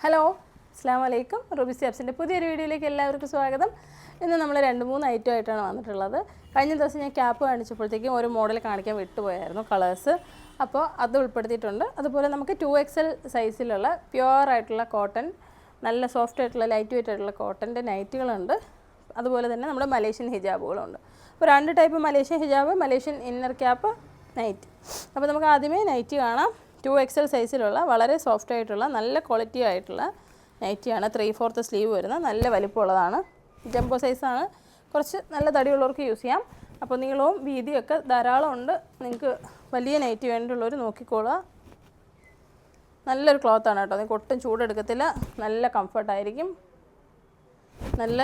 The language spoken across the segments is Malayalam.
ഹലോ അസ്സാം വലൈക്കും റുബി സ്റ്റാപ്സിന്റെ പുതിയൊരു വീഡിയോയിലേക്ക് എല്ലാവർക്കും സ്വാഗതം. ഇന്ന് നമ്മൾ രണ്ട് മൂന്ന് ഐറ്റം ആയിട്ടാണ് വന്നിട്ടുള്ളത്. കഴിഞ്ഞ ദിവസം ഞാൻ ക്യാപ്പ് കാണിച്ചപ്പോഴത്തേക്കും ഒരു മോഡൽ കാണിക്കാൻ വിട്ടുപോയായിരുന്നു കളേഴ്സ് അപ്പോൾ അത് ഉൾപ്പെടുത്തിയിട്ടുണ്ട്. അതുപോലെ നമുക്ക് ടു എക്സൽ സൈസിലുള്ള പ്യുവർ ആയിട്ടുള്ള കോട്ടൺ നല്ല സോഫ്റ്റ് ആയിട്ടുള്ള ലൈറ്റ് വെയിറ്റ് ആയിട്ടുള്ള കോട്ടന്റെ നൈറ്റുകളുണ്ട് അതുപോലെ തന്നെ നമ്മുടെ മലേഷ്യൻ ഹിജാബുകളുണ്ട് അപ്പോൾ രണ്ട് ടൈപ്പ് മലേഷ്യൻ ഹിജാബ് മലേഷ്യൻ ഇന്നർ ക്യാപ്പ് നൈറ്റ് അപ്പോൾ നമുക്ക് ആദ്യമേ നൈറ്റ് കാണാം. ടു എക്സൽ സൈസിലുള്ള വളരെ സോഫ്റ്റ് ആയിട്ടുള്ള നല്ല ക്വാളിറ്റി ആയിട്ടുള്ള നൈറ്റിയാണ് ത്രീ ഫോർത്ത് സ്ലീവ് വരുന്ന നല്ല വലിപ്പമുള്ളതാണ്. ജംബോ സൈസാണ് കുറച്ച് നല്ല തടിയുള്ളവർക്ക് യൂസ് ചെയ്യാം. അപ്പോൾ നീളവും വീതിയൊക്കെ ധാരാളം ഉണ്ട്. നിങ്ങൾക്ക് വലിയ നൈറ്റി വേണ്ടിയുള്ളവർ നോക്കിക്കോളുക. നല്ലൊരു ക്ലോത്താണ് കേട്ടോ. നിങ്ങൾക്ക് ഒട്ടും ചൂടെടുക്കത്തില്ല. നല്ല കംഫർട്ടായിരിക്കും നല്ല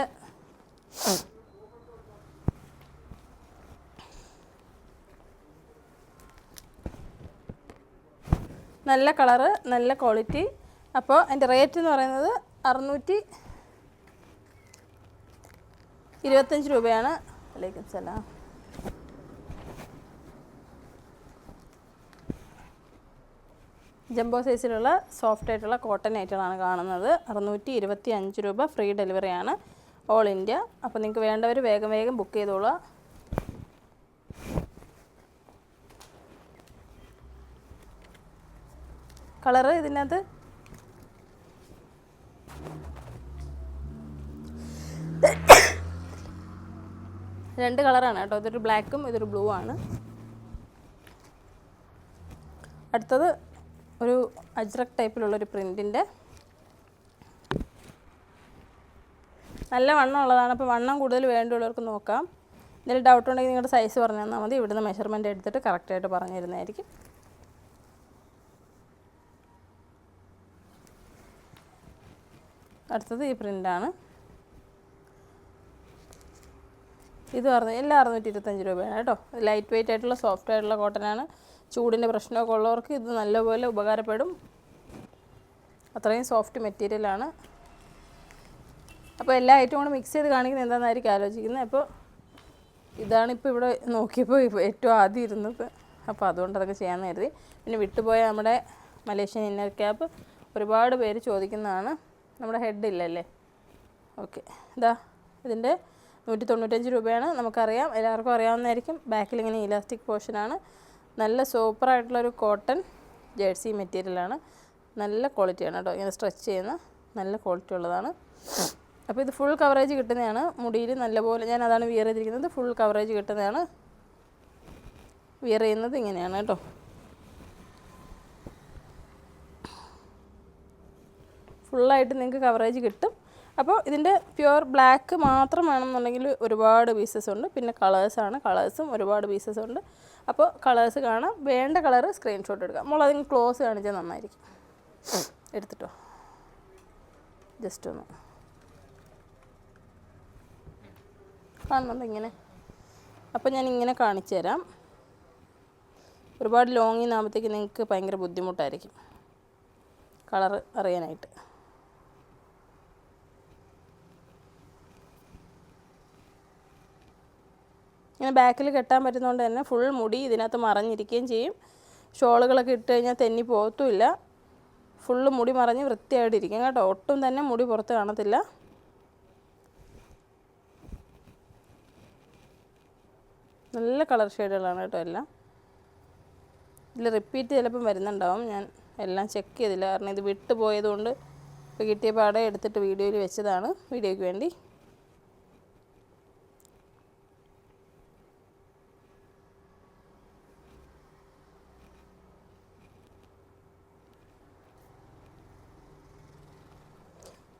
നല്ല കളറ് നല്ല ക്വാളിറ്റി. അപ്പോൾ അതിന്റെ റേറ്റ് എന്ന് പറയുന്നത് അറുന്നൂറ്റി ഇരുപത്തഞ്ച് രൂപയാണ്. വലൈക്കും സലാം. ജംബോ സൈസിലുള്ള സോഫ്റ്റ് ആയിട്ടുള്ള കോട്ടൺ ഐറ്റങ്ങളാണ് കാണുന്നത്. അറുന്നൂറ്റി ഇരുപത്തി അഞ്ച് രൂപ ഫ്രീ ഡെലിവറിയാണ്. All India. അപ്പോൾ നിങ്ങൾക്ക് വേണ്ടവർ വേഗം വേഗം ബുക്ക് ചെയ്തോളുക. കളറ് ഇതിനകത്ത്? രണ്ട് കളറാണ് കേട്ടോ. ഇതൊരു ബ്ലാക്കും ഇതൊരു ബ്ലൂ ആണ്. അടുത്തത് ഒരു അജ്രക് ടൈപ്പിലുള്ളൊരു പ്രിന്റിന്റെ നല്ല വണ്ണം ഉള്ളതാണ്. അപ്പോൾ വണ്ണം കൂടുതൽ വേണ്ടിയുള്ളവർക്ക് നോക്കാം. എന്തെങ്കിലും ഡൗട്ട് ഉണ്ടെങ്കിൽ നിങ്ങളുടെ സൈസ് പറഞ്ഞു തന്നാൽ മതി. ഇവിടുന്ന് മെഷർമെന്റ് എടുത്തിട്ട് കറക്റ്റായിട്ട് പറഞ്ഞു തരുന്നതായിരിക്കും അടുത്തത് ഈ പ്രിന്റാണ് ഇത് അറുന്നൂ എല്ലാം അറുന്നൂറ്റി ഇരുപത്തഞ്ച് രൂപയാണ് കേട്ടോ. ലൈറ്റ് വെയിറ്റ് ആയിട്ടുള്ള സോഫ്റ്റ് ആയിട്ടുള്ള കോട്ടനാണ് ചൂടിന്റെ പ്രശ്നമൊക്കെ ഉള്ളവർക്ക് ഇത് നല്ലപോലെ ഉപകാരപ്പെടും. അത്രയും സോഫ്റ്റ് മെറ്റീരിയലാണ് അപ്പോൾ എല്ലാ ഐറ്റവും കൂടെ മിക്സ് ചെയ്ത് കാണിക്കുന്നത് എന്താണെന്നായിരിക്കും ആലോചിക്കുന്നത്. അപ്പോൾ ഇതാണ് ഇപ്പോൾ ഇവിടെ നോക്കിയപ്പോൾ ഏറ്റവും ആദ്യം ഇരുന്നത്. അപ്പോൾ അതുകൊണ്ട് അതൊക്കെ ചെയ്യാമെന്ന് കരുതി. പിന്നെ വിട്ടുപോയ നമ്മുടെ മലേഷ്യൻ ഇന്നർ ക്യാപ്പ് ഒരുപാട് പേര് ചോദിക്കുന്നതാണ്. നമ്മുടെ ഹെഡ് ഇല്ലല്ലേ? ഓക്കെ ഇതാ ഇതിന്റെ നൂറ്റി തൊണ്ണൂറ്റഞ്ച് രൂപയാണ്. നമുക്കറിയാം. എല്ലാവർക്കും അറിയാവുന്നതായിരിക്കും. ബാക്കിൽ ഇങ്ങനെ ഇലാസ്റ്റിക് പോർഷനാണ് നല്ല സൂപ്പറായിട്ടുള്ളൊരു കോട്ടൺ ജേഴ്സി മെറ്റീരിയലാണ് നല്ല ക്വാളിറ്റിയാണ് കേട്ടോ. ഇങ്ങനെ സ്ട്രെച്ച് ചെയ്യുന്ന നല്ല ക്വാളിറ്റി ഉള്ളതാണ്. അപ്പോൾ ഇത് ഫുൾ കവറേജ് കിട്ടുന്നതാണ്. മുടിയിൽ നല്ലപോലെ ഞാൻ അതാണ് വിയർ ചെയ്തിരിക്കുന്നത്. ഫുൾ കവറേജ് കിട്ടുന്നതാണ്. വിയർ ചെയ്യുന്നത് ഇങ്ങനെയാണ് കേട്ടോ. ഫുള്ളായിട്ട് നിങ്ങൾക്ക് കവറേജ് കിട്ടും. അപ്പോൾ ഇതിന്റെ പ്യുവർ ബ്ലാക്ക് മാത്രം വേണമെന്നുണ്ടെങ്കിൽ ഒരുപാട് പീസസ് ഉണ്ട്. പിന്നെ കളേഴ്സാണ് കളേഴ്സും ഒരുപാട് പീസസ് ഉണ്ട്. അപ്പോൾ കളേഴ്സ് കാണാം. വേണ്ട കളർ സ്ക്രീൻഷോട്ട് എടുക്കാം. നമ്മൾ അതിന് ക്ലോസ് കാണിച്ചാൽ നന്നായിരിക്കും. എടുത്തിട്ടോ? ജസ്റ്റ് ഒന്ന്. കാണുന്നുണ്ട് ഇങ്ങനെ? അപ്പോൾ ഞാൻ ഇങ്ങനെ കാണിച്ചു തരാം. ഒരുപാട് ലോങ്ങിൽ നിന്നാകുമ്പോഴത്തേക്ക് നിങ്ങൾക്ക് ഭയങ്കര ബുദ്ധിമുട്ടായിരിക്കും. കളർ അറിയാനായിട്ട്. ഇങ്ങനെ ബാക്കിൽ കെട്ടാൻ പറ്റുന്നതുകൊണ്ട് തന്നെ ഫുൾ മുടി ഇതിനകത്ത് മറഞ്ഞിരിക്കുകയും ചെയ്യും. ഷോളുകളൊക്കെ ഇട്ട് കഴിഞ്ഞാൽ തെന്നി പോകത്തുമില്ല ഫുള്ള് മുടി മറഞ്ഞ് വൃത്തിയായിട്ട് ഇരിക്കും കേട്ടോ. ഒട്ടും തന്നെ മുടി പുറത്ത് കാണത്തില്ല. നല്ല കളർ ഷെയ്ഡുകളാണ് കേട്ടോ എല്ലാം. ഇതിൽ റിപ്പീറ്റ് ചിലപ്പം വരുന്നുണ്ടാവും. ഞാൻ എല്ലാം ചെക്ക് ചെയ്തില്ല. കാരണം ഇത് വിട്ടു പോയതുകൊണ്ട് ഇപ്പോൾ കിട്ടിയ പാടെ എടുത്തിട്ട് വീഡിയോയിൽ വെച്ചതാണ്. വീഡിയോയ്ക്ക് വേണ്ടി.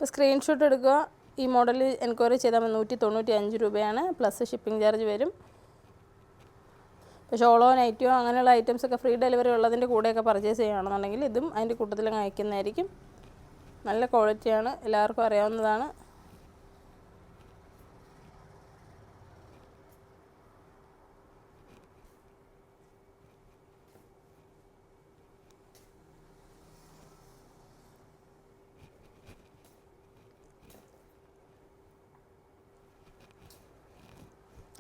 ഇപ്പോൾ സ്ക്രീൻഷോട്ട് എടുക്കുക. ഈ മോഡൽ എൻക്വയറി ചെയ്താൽ നൂറ്റി തൊണ്ണൂറ്റി അഞ്ച് രൂപയാണ്. പ്ലസ് ഷിപ്പിംഗ് ചാർജ് വരും. ഇപ്പോൾ ഷോളോ നൈറ്റിയോ അങ്ങനെയുള്ള ഐറ്റംസ് ഒക്കെ ഫ്രീ ഡെലിവറി ഉള്ളതിന്റെ കൂടെയൊക്കെ പർച്ചേസ് ചെയ്യുകയാണെന്നുണ്ടെങ്കിൽ ഇതും അതിന്റെ കൂട്ടത്തിൽ അയക്കുന്നതായിരിക്കും. നല്ല ക്വാളിറ്റിയാണ് എല്ലാവർക്കും അറിയാവുന്നതാണ്.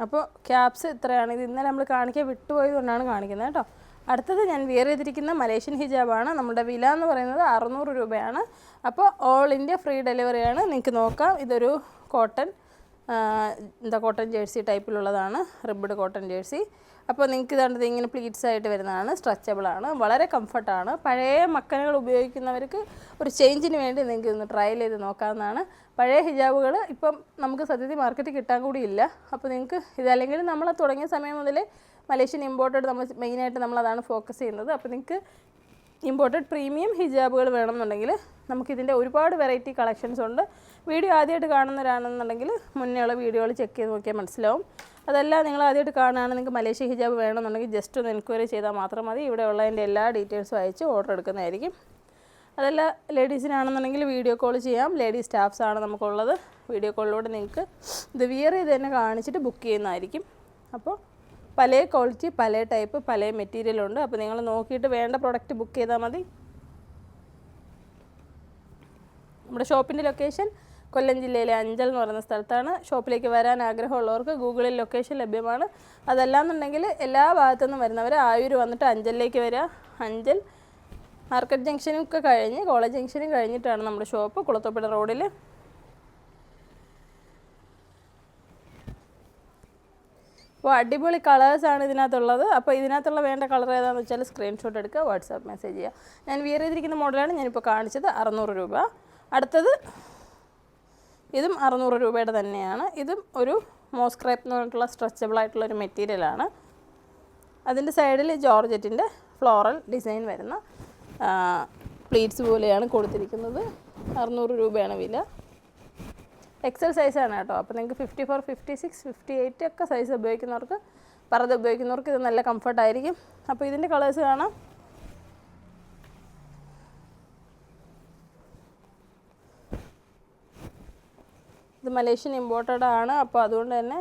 അപ്പോൾ ക്യാപ്സ് ഇത്രയാണ്. ഇത് ഇന്നലെ നമ്മൾ കാണിക്കാൻ വിട്ടുപോയത് കൊണ്ടാണ് കാണിക്കുന്നത് കേട്ടോ. അടുത്തത് ഞാൻ വിയർ ചെയ്തിരിക്കുന്ന മലേഷ്യൻ ഹിജാബാണ്. നമ്മുടെ വില എന്ന് പറയുന്നത് അറുന്നൂറ് രൂപയാണ്. അപ്പോൾ ഓൾ ഇന്ത്യ ഫ്രീ ഡെലിവറിയാണ് നിങ്ങൾക്ക് നോക്കാം. ഇതൊരു കോട്ടൺ എന്താ കോട്ടൺ ജേഴ്സി ടൈപ്പിലുള്ളതാണ് റിബ്ഡ് കോട്ടൺ ജേഴ്സി അപ്പോൾ നിങ്ങൾക്ക് കണ്ടത് ഇങ്ങനെ പ്ലീറ്റ്സ് ആയിട്ട് വരുന്നതാണ് സ്ട്രെച്ചബിൾ ആണ്. വളരെ കംഫർട്ടാണ് പഴയ മക്കനുകൾ ഉപയോഗിക്കുന്നവർക്ക് ഒരു ചേഞ്ചിന് വേണ്ടി നിങ്ങൾക്ക് ഒന്ന് ട്രയൽ ചെയ്ത് നോക്കാവുന്നതാണ്. പഴയ ഹിജാബുകൾ ഇപ്പം നമുക്ക് സത്യത്തിൽ മാർക്കറ്റിൽ കിട്ടാൻ കൂടി ഇല്ല. അപ്പോൾ നിങ്ങൾക്ക് ഇതല്ലെങ്കിൽ നമ്മൾ തുടങ്ങിയ സമയം മുതൽ മലേഷ്യൻ ഇമ്പോർട്ടഡ് നമ്മൾ മെയിനായിട്ട് നമ്മളതാണ് ഫോക്കസ് ചെയ്യുന്നത്. അപ്പോൾ നിങ്ങൾക്ക് ഇമ്പോർട്ടഡ് പ്രീമിയം ഹിജാബുകൾ വേണമെന്നുണ്ടെങ്കിൽ നമുക്കിതിന്റെ ഒരുപാട് വെറൈറ്റി കളക്ഷൻസ് ഉണ്ട്. വീഡിയോ ആദ്യമായിട്ട് കാണുന്നവരാണെന്നുണ്ടെങ്കിൽ മുന്നേയുള്ള വീഡിയോകൾ ചെക്ക് ചെയ്ത് നോക്കിയാൽ മനസ്സിലാവും. അതല്ല നിങ്ങൾ ആദ്യമായിട്ട് കാണുകയാണ് നിങ്ങൾക്ക് മലേഷ്യ ഹിജാബ് വേണമെന്നുണ്ടെങ്കിൽ ജസ്റ്റ് ഒന്ന് എൻക്വയറി ചെയ്താൽ മാത്രം മതി. ഇവിടെ ഉള്ളതിന്റെ എല്ലാ ഡീറ്റെയിൽസും അയച്ച് ഓർഡർ എടുക്കുന്നതായിരിക്കും. അതല്ല ലേഡീസിനാണെന്നുണ്ടെങ്കിൽ വീഡിയോ കോൾ ചെയ്യാം. ലേഡീസ് സ്റ്റാഫ്സാണ് നമുക്കുള്ളത്. വീഡിയോ കോളിലൂടെ നിങ്ങൾക്ക് ഇത് വിയർ ചെയ്ത് തന്നെ കാണിച്ചിട്ട് ബുക്ക് ചെയ്യുന്നതായിരിക്കും. അപ്പോൾ പല ക്വാളിറ്റി പല ടൈപ്പ് പല മെറ്റീരിയലുണ്ട് അപ്പോൾ നിങ്ങൾ നോക്കിയിട്ട് വേണ്ട പ്രോഡക്റ്റ് ബുക്ക് ചെയ്താൽ മതി. നമ്മുടെ ഷോപ്പിന്റെ ലൊക്കേഷൻ കൊല്ലം ജില്ലയിലെ അഞ്ചൽ എന്ന് പറയുന്ന സ്ഥലത്താണ് ഷോപ്പിലേക്ക് വരാൻ ആഗ്രഹമുള്ളവർക്ക് ഗൂഗിളിൽ ലൊക്കേഷൻ ലഭ്യമാണ്. അതല്ലാന്നുണ്ടെങ്കിൽ എല്ലാ ഭാഗത്തു നിന്നും വരുന്നവർ ആയൂർ വന്നിട്ട് അഞ്ചലിലേക്ക് വരിക. അഞ്ചൽ മാർക്കറ്റ് ജംഗ്ഷനും ഒക്കെ കഴിഞ്ഞ് കോളേജ് ജംഗ്ഷനും കഴിഞ്ഞിട്ടാണ് നമ്മുടെ ഷോപ്പ് കുളത്തോപ്പിട റോഡിൽ അപ്പോൾ അടിപൊളി കളേഴ്സാണ് ഇതിനകത്തുള്ളത്. അപ്പോൾ ഇതിനകത്തുള്ള വേണ്ട കളർ ഏതാണെന്ന് വെച്ചാൽ സ്ക്രീൻഷോട്ട് എടുക്കുക വാട്സാപ്പ് മെസ്സേജ് ചെയ്യുക. ഞാൻ വിയർ ചെയ്തിരിക്കുന്ന മോഡലാണ് ഞാനിപ്പോൾ കാണിച്ചത് അറുന്നൂറ് രൂപ. അടുത്തത് ഇതും അറുന്നൂറ് രൂപയുടെ തന്നെയാണ്. ഇതും ഒരു മോസ്ക്രൈപ്പ് എന്ന് പറഞ്ഞിട്ടുള്ള സ്ട്രെച്ചബിൾ ആയിട്ടുള്ള ഒരു മെറ്റീരിയലാണ് അതിന്റെ സൈഡിൽ ജോർജറ്റിന്റെ ഫ്ലോറൽ ഡിസൈൻ വരുന്ന പ്ലീറ്റ്സ് പോലെയാണ് കൊടുത്തിരിക്കുന്നത്. അറുന്നൂറ് രൂപയാണ് വില. എക്സൽ സൈസാണ് കേട്ടോ. അപ്പോൾ നിങ്ങൾക്ക് fifty four fifty six fifty eight ഒക്കെ സൈസ് ഉപയോഗിക്കുന്നവർക്ക് പറത് ഉപയോഗിക്കുന്നവർക്ക് ഇത് നല്ല കംഫർട്ടായിരിക്കും അപ്പോൾ ഇതിന്റെ കളേഴ്സ് കാണാം. ഇത് മലേഷ്യൻ ഇമ്പോർട്ടഡ് ആണ്. അപ്പോൾ അതുകൊണ്ട് തന്നെ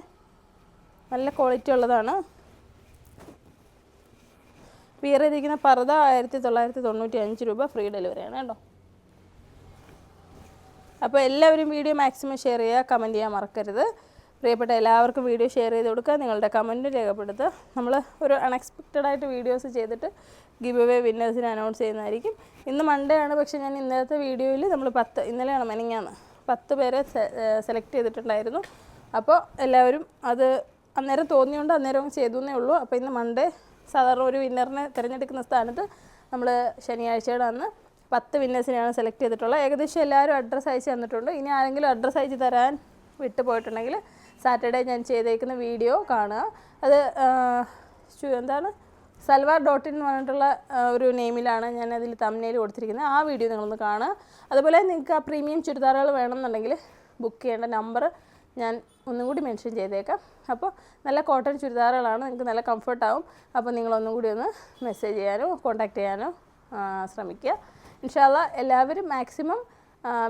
നല്ല ക്വാളിറ്റി ഉള്ളതാണ്. വിയർ ചെയ്തിരിക്കുന്ന പർദ്ദ ആയിരത്തി തൊള്ളായിരത്തി തൊണ്ണൂറ്റി അഞ്ച് രൂപ ഫ്രീ ഡെലിവറിയാണ് കേട്ടോ. അപ്പോൾ എല്ലാവരും വീഡിയോ മാക്സിമം ഷെയർ ചെയ്യുക കമന്റ് ചെയ്യാൻ മറക്കരുത്. പ്രിയപ്പെട്ട എല്ലാവർക്കും വീഡിയോ ഷെയർ ചെയ്ത് കൊടുക്കുക. നിങ്ങളുടെ കമന്റ് രേഖപ്പെടുത്തുക. നമ്മൾ ഒരു അൺഎക്സ്പെക്റ്റഡ് ആയിട്ട് വീഡിയോസ് ചെയ്തിട്ട് ഗിവ് അവേ വിന്നേഴ്സിനെ അനൗൺസ് ചെയ്യുന്നതായിരിക്കും. ഇന്ന് മൺഡേ ആണ്. പക്ഷേ ഞാൻ ഇന്നലത്തെ വീഡിയോയിൽ നമ്മൾ പത്ത് ഇന്നലെയാണ് മെനിങ്ങാന്ന് പത്ത് പേരെ സെലക്ട് ചെയ്തിട്ടുണ്ടായിരുന്നു. അപ്പോൾ എല്ലാവരും അത് അന്നേരം തോന്നിയുകൊണ്ട് അന്നേരം ചെയ്തു എന്നേ ഉള്ളൂ. അപ്പോൾ ഇന്ന് മൺഡേ സാധാരണ ഒരു വിന്നറിനെ തിരഞ്ഞെടുക്കുന്ന സ്ഥാനത്ത് നമ്മൾ ശനിയാഴ്ചയുടെ അന്ന് പത്ത് വിന്നേഴ്സിനെയാണ് സെലക്ട് ചെയ്തിട്ടുള്ളത്. ഏകദേശം എല്ലാവരും അഡ്രസ്സ് അയച്ച് തന്നിട്ടുണ്ട്. ഇനി ആരെങ്കിലും അഡ്രസ്സ് അയച്ച് തരാൻ വിട്ടു പോയിട്ടുണ്ടെങ്കിൽ സാറ്റർഡേ ഞാൻ ചെയ്തേക്കുന്ന വീഡിയോ കാണുക. അത് എന്താണ്? സൽവാർ ഡോട്ട് ഇൻ എന്ന് പറഞ്ഞിട്ടുള്ള ഒരു നെയിമിലാണ് ഞാൻ അതിൽ തമ്മിൽ കൊടുത്തിരിക്കുന്നത്. ആ വീഡിയോ നിങ്ങളൊന്ന് കാണുക. അതുപോലെ നിങ്ങൾക്ക് ആ പ്രീമിയം ചുരിദാറുകൾ വേണമെന്നുണ്ടെങ്കിൽ ബുക്ക് ചെയ്യേണ്ട നമ്പർ ഞാൻ ഒന്നും കൂടി മെൻഷൻ ചെയ്തേക്കാം. അപ്പോൾ നല്ല കോട്ടൺ ചുരിദാറുകളാണ് നിങ്ങൾക്ക് നല്ല കംഫർട്ടാവും അപ്പോൾ നിങ്ങളൊന്നും കൂടി ഒന്ന് മെസ്സേജ് ചെയ്യാനോ കോൺടാക്റ്റ് ചെയ്യാനോ ശ്രമിക്കുക. ഇൻഷാല്ല എല്ലാവരും മാക്സിമം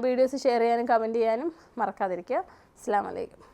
വീഡിയോസ് ഷെയർ ചെയ്യാനും കമന്റ് ചെയ്യാനും മറക്കാതിരിക്കുക. അസ്സാം വലൈക്കും